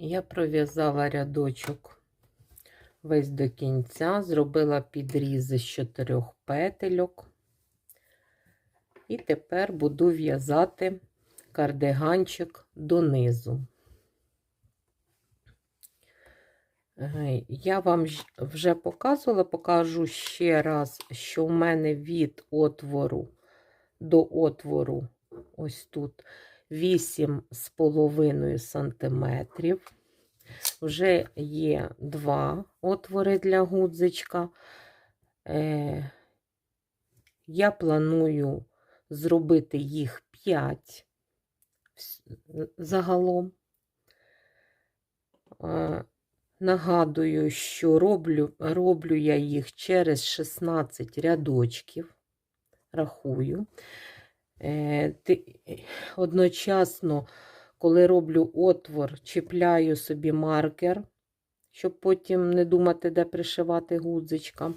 Я пров'язала рядочок весь до кінця, зробила підрізи з чотирьох петельок. І тепер буду в'язати кардиганчик донизу. Е, Я вам вже показувала, покажу ще раз, що в мене від отвору до отвору, ось тут 8,5 сантиметрів. Вже є два отвори для гудзичка. Е, я планую зробити їх 5 загалом. Е, Нагадую, що роблю, роблю я їх через 16 рядочків. Рахую. Е, ти, одночасно, коли роблю отвор, чіпляю собі маркер, щоб потім не думати, де пришивати гудзичка.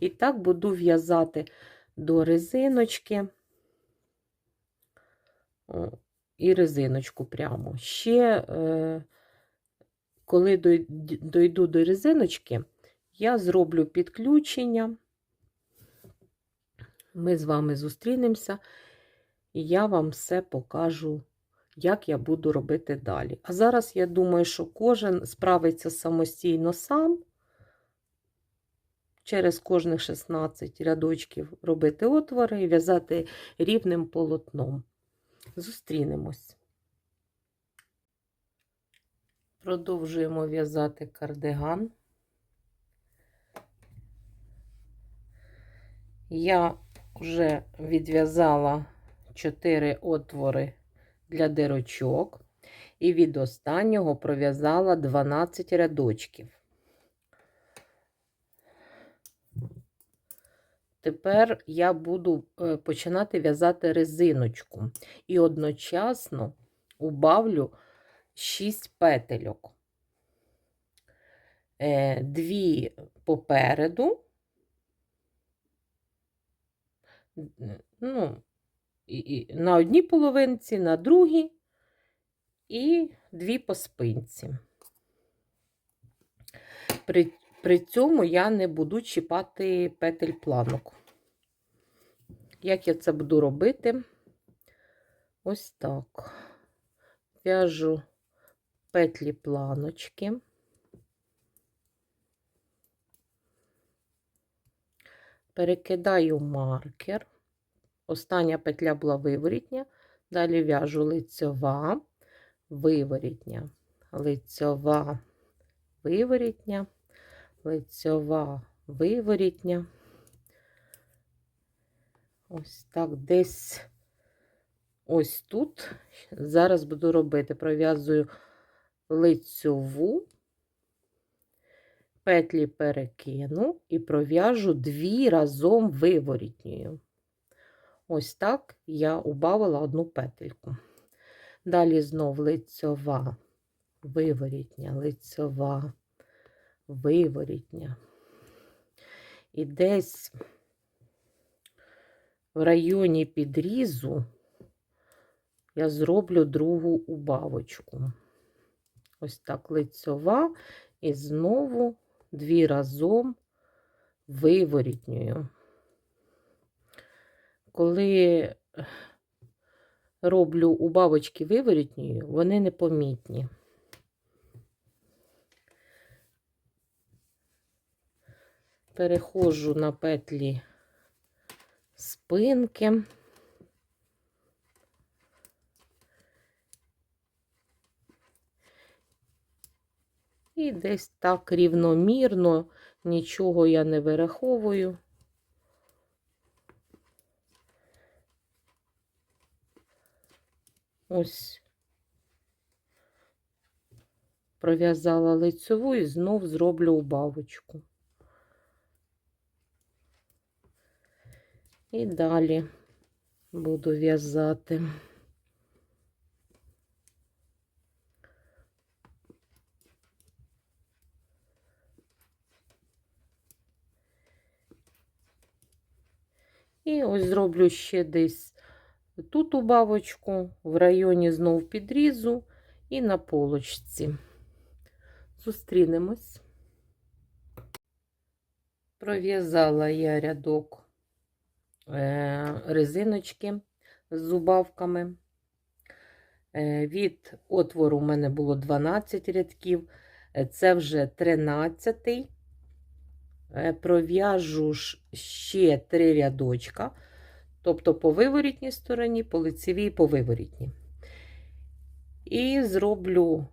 І так буду в'язати до резиночки і резиночку прямо. Ще, е, коли дойду до резиночки, я зроблю підключення. Ми з вами зустрінемося, і я вам все покажу, як я буду робити далі. А зараз я думаю, що кожен справиться самостійно сам. Через кожних 16 рядочків робити отвори і в'язати рівним полотном. Зустрінемось. Продовжуємо в'язати кардиган. Я вже відв'язала 4 отвори для дирочок і від останнього пров'язала 12 рядочків. Тепер я буду е, починати в'язати резиночку і одночасно убавлю 6 петельок. Е, Дві попереду, ну, на одній половинці, на другій і дві по спинці. При, при цьому я не буду чіпати петель планок. Як я це буду робити? Ось так. В'яжу петлі планочки. Перекидаю маркер. Остання петля була виворітня, далі в'яжу лицьова, виворітня, лицьова, виворітня, лицьова, виворітня. Ось так десь ось тут. Зараз буду робити, пров'язую лицьову, петлі перекину і пров'яжу дві разом виворітньою. Ось так я убавила одну петельку. Далі знов лицьова, виворітня, лицьова, виворітня. І десь в районі підрізу я зроблю другу убавочку. Ось так лицьова і знову дві разом виворітньою. Коли роблю убавочки виворітньою, вони непомітні. Переходжу на петлі спинки. І десь так рівномірно, нічого я не вираховую. Ось пров'язала лицеву і знов зроблю убавочку. І далі буду в'язати. І ось зроблю ще десь тут убавочку, в районі знов підрізу і на полочці. Зустрінемось. Пров'язала я рядок е, резиночки з зубавками. Е, Від отвору у мене було 12 рядків, Е, це вже 13. Пров'яжу ще 3 рядочка, тобто по виворітній стороні, по лицевій і по виворітній. І зроблю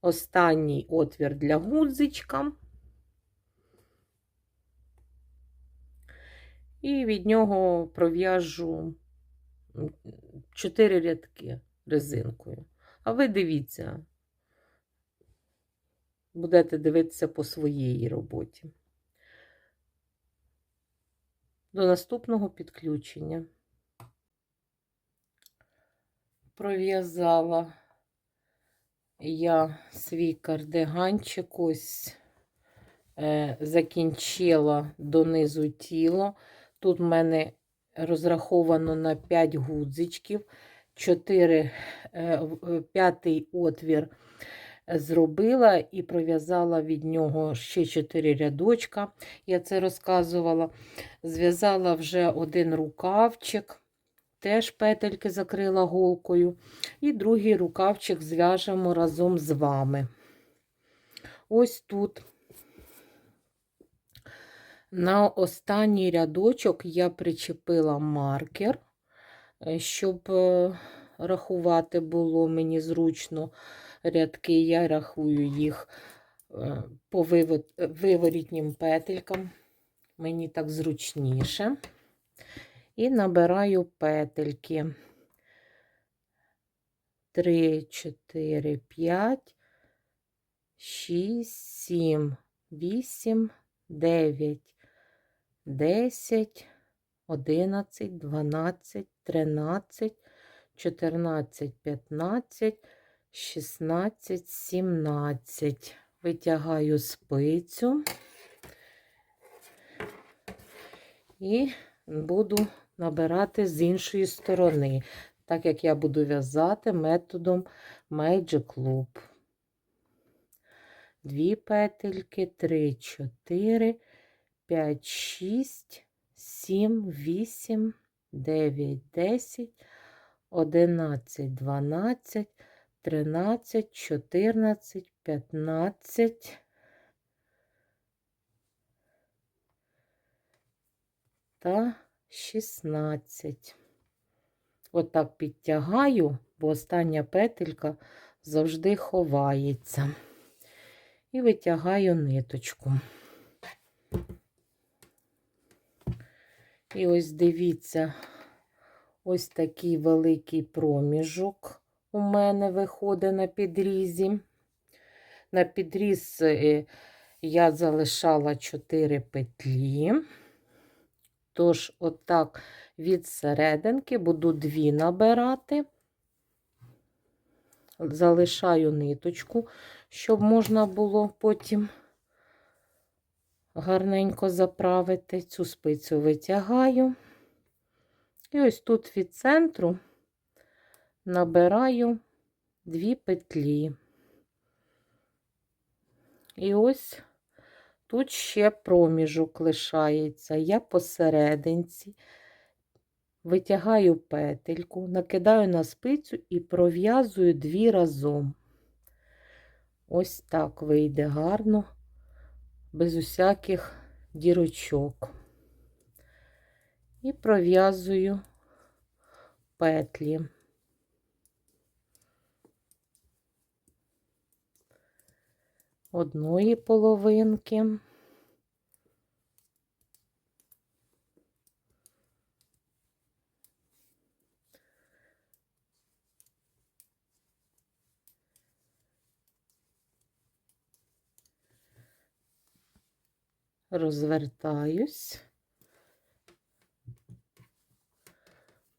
останній отвір для гудзичка. І від нього пров'яжу 4 рядки резинкою. А ви дивіться, будете дивитися по своїй роботі. До наступного підключення. Пров'язала я свій кардиганчик, ось е, закінчила донизу тіло. Тут в мене розраховано на 5 гудзичків, 4, е, п'ятий отвір зробила і пров'язала від нього ще 4 рядочка. Я це розказувала. Зв'язала вже один рукавчик, теж петельки закрила голкою. І другий рукавчик зв'яжемо разом з вами. Ось тут. На останній рядочок я причепила маркер, е, щоб е, рахувати було мені зручно рядки. Я рахую їх е, по виворітнім петелькам. Мені так зручніше. І набираю петельки. 3, 4, 5, 6, 7, 8, 9, 10, 11, 12, 13, 14, 15, 16, 17. Витягаю спицю і буду набирати з іншої сторони, так як я буду в'язати методом Magic Loop. Дві петельки, 3, 4, 5, 6, 7, 8, 9, 10, 11, 12, 13, 14, 15. Та 16. Отак підтягаю, бо остання петелька завжди ховається. І витягаю ниточку. І ось дивіться, ось такий великий проміжок у мене виходить на підрізі. На підріз е, я залишала 4 петлі. Тож, отак від серединки буду дві набирати, залишаю ниточку, щоб можна було потім гарненько заправити. Цю спицю витягаю. І ось тут від центру набираю дві петлі. І ось тут ще проміжок лишається. Я посерединці витягаю петельку, накидаю на спицю і пров'язую дві разом. Ось так вийде гарно, без усяких дірочок. І пров'язую петлі. Одної половинки. розвертаюсь,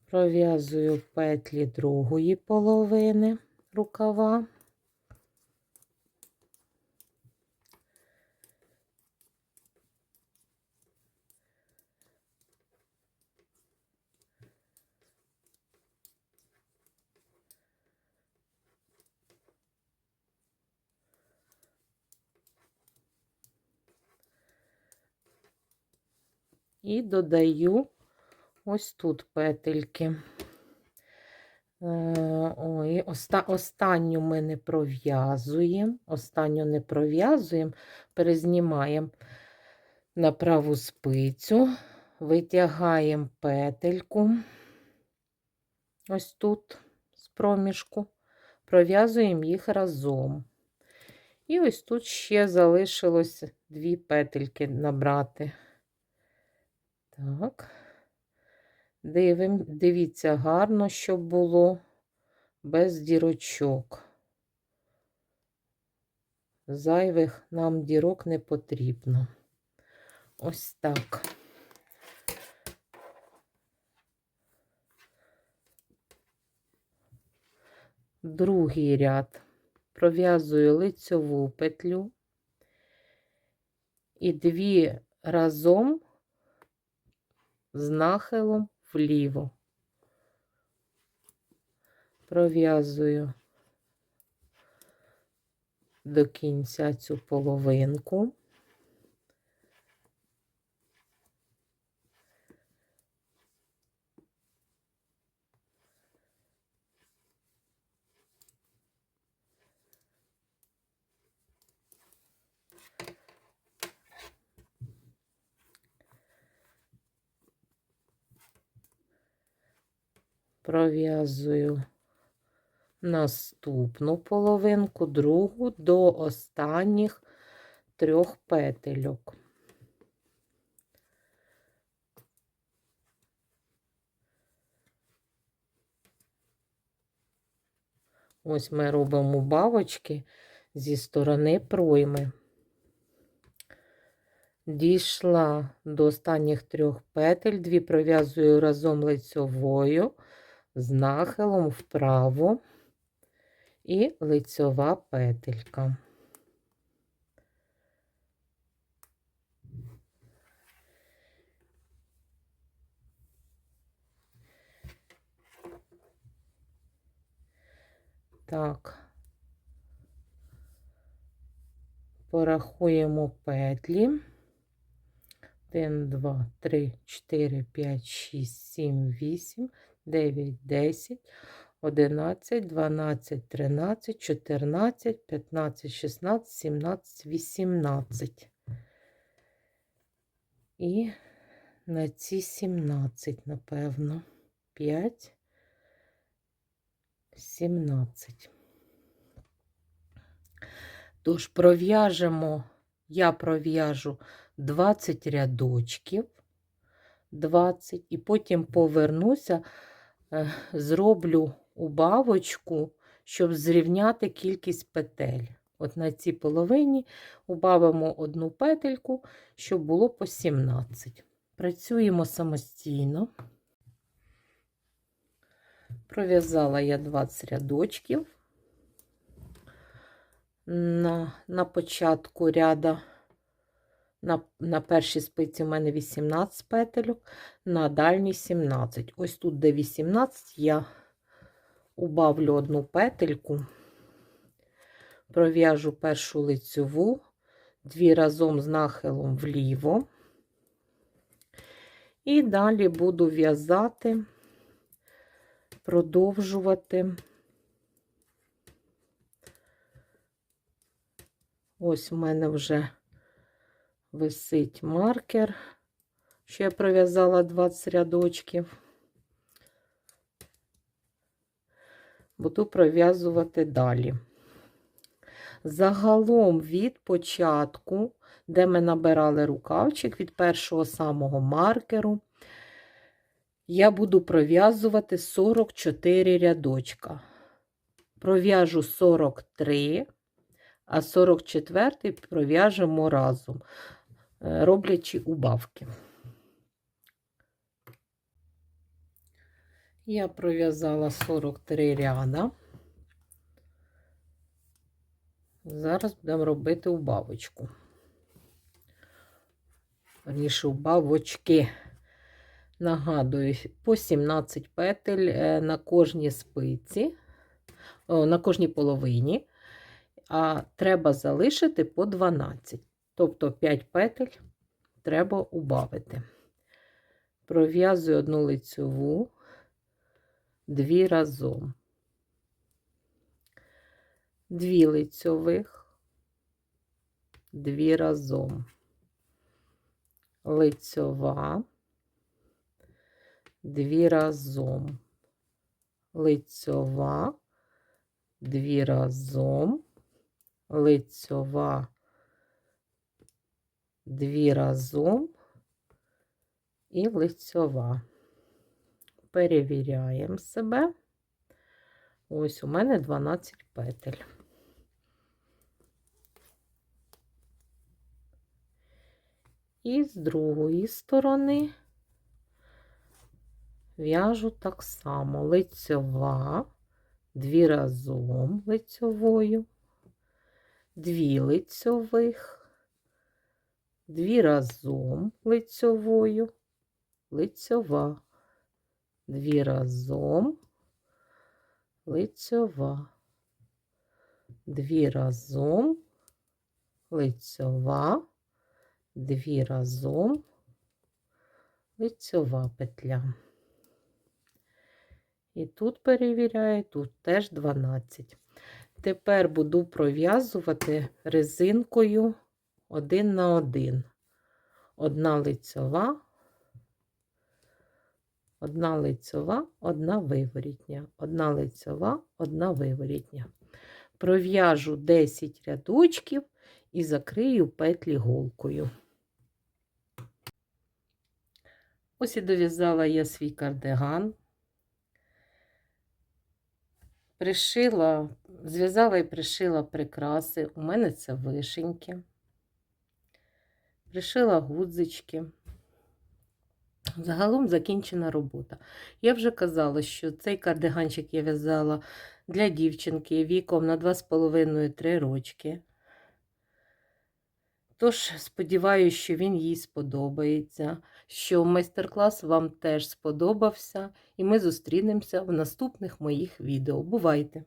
пров'язую петлі другої половини рукава. І додаю ось тут петельки. Е, Ой, оста, останню ми не пров'язуємо, останню не пров'язуємо, перезнімаємо на праву спицю, витягаємо петельку, ось тут з проміжку, пров'язуємо їх разом. І ось тут ще залишилось дві петельки набрати. Так. Дивим, дивіться гарно, щоб було без дірочок. Зайвих нам дірок не потрібно. Ось так. Другий ряд пров'язую лицьову петлю і дві разом з нахилом вліво. Пров'язую до кінця цю половинку. Пров'язую наступну половинку, другу до останніх трьох петельок. Ось ми робимо бабочки зі сторони пройми. Дійшла до останніх трьох петель, дві пров'язую разом лицьовою, з нахилом вправо і лицьова петелька. Так, порахуємо петлі. 1, 2, 3, 4, 5, 6, 7, 8, 9, 10, 11, 12, 13, 14, 15, 16, 17, 18. І на ці 17, напевно, 5, 17. Тож пров'яжемо, я пров'яжу 20 рядочків, 20, і потім повернуся, зроблю убавочку, щоб зрівняти кількість петель. От на цій половині убавимо одну петельку, щоб було по 17. Працюємо самостійно. Пров'язала я 20 рядочків. На, на початку ряда на на першій спиці у мене 18 петельок, на дальній 17. Ось тут, де 18, я убавлю одну петельку, пров'яжу першу лицьову, дві разом з нахилом вліво. І далі буду в'язати, продовжувати. Ось у мене вже висить маркер, що я пров'язала 20 рядочків. Буду пров'язувати далі. Загалом від початку, де ми набирали рукавчик від першого самого маркеру, я буду пров'язувати 44 рядочка. Пров'яжу 43, а 44 пров'яжемо разом. Е, роблячи убавки. Я пров'язала 43 ряда. Зараз будемо робити убавочку. Верніше, убавочки. Нагадую, по 17 петель е, на кожній спиці, на кожній половині, а треба залишити по 12. Тобто 5 петель треба убавити. пров'язую одну лицьову, дві разом, дві лицьових, дві разом, лицьова, дві разом, лицьова, дві разом, лицьова, дві разом і лицьова. Перевіряємо себе. Ось у мене 12 петель. І з другої сторони в'яжу так само лицьова, дві разом лицьовою, дві лицьових, дві разом лицьовою, лицьова, дві разом, лицьова, дві разом, лицьова, дві разом, лицьова петля. І тут перевіряю, тут теж 12. Тепер буду пров'язувати резинкою один на один. Одна лицьова, одна лицьова, одна виворітня, одна лицьова, одна виворітня. Пров'яжу 10 рядочків і закрию петлі голкою. Ось і дов'язала я свій кардиган. Пришила, зв'язала і пришила прикраси. У мене це вишеньки. Пришила гудзички. Загалом закінчена робота. Я вже казала, що цей кардиганчик я в'язала для дівчинки віком на 2,5-3 рочки. Тож, сподіваюся, що він їй сподобається, що майстер-клас вам теж сподобався, і ми зустрінемося в наступних моїх відео. Бувайте!